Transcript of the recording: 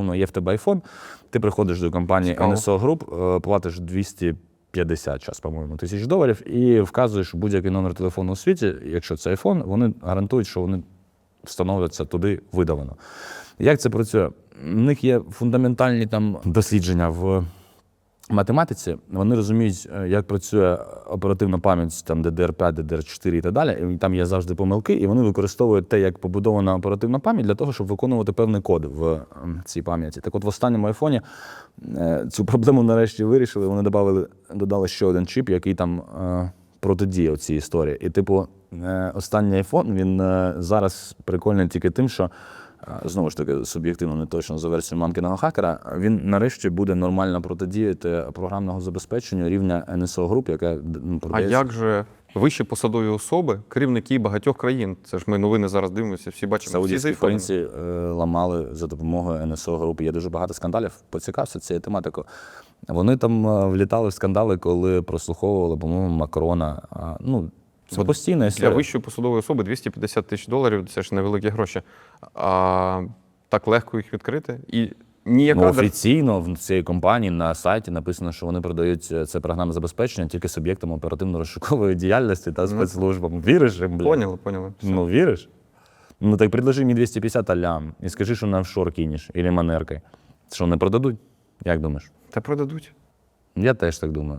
умовно, є в тебе iPhone, ти приходиш до компанії Цікаво. NSO Group, е, платиш 250 час, по-моєму, тисяч доларів, і вказуєш будь-який номер телефону у світі. Якщо це iPhone, вони гарантують, що вони встановляться туди видавано. Як це працює? У них є фундаментальні там дослідження в математиці. Вони розуміють, е, як працює оперативна пам'ять там DDR5, DDR4 і так далі. І там є завжди помилки, і вони використовують те, як побудована оперативна пам'ять для того, щоб виконувати певний код в цій пам'яті. Так от в останньому айфоні е, цю проблему нарешті вирішили. Вони додали, додали ще один чіп, який там е, протидіє цій історії. І, типу, останній айфон він зараз прикольний тільки тим, що. Знову ж таки, суб'єктивно не точно за версією манкіного хакера. Він нарешті буде нормально протидіяти програмного забезпеченню рівня NSO груп, яке ну, А як же вищі посадові особи, керівники багатьох країн? Це ж ми новини зараз дивимося, всі бачимо. Саудівські принці е, ламали за допомогою НСО групи. Є дуже багато скандалів. Поцікався цією тематикою. Вони там е, влітали в скандали, коли прослуховували, по-моєму, Макрона. Ну, це постійна Для вищої посадової особи 250 тисяч доларів це ж невеликі гроші. А так легко їх відкрити. І ніяка Ну, офіційно в цієї компанії на сайті написано, що вони продають е, це програмне забезпечення тільки суб'єктам оперативно-розшукової діяльності та спецслужбам. Віриш їм, блядь? Поняли, поняли. Все. Ну, віриш? Ну так предложи мені 250 алям і скажи, що на офшор кинеш, або манеркою. Що не продадуть? Як думаєш? Та продадуть. Я теж так думаю.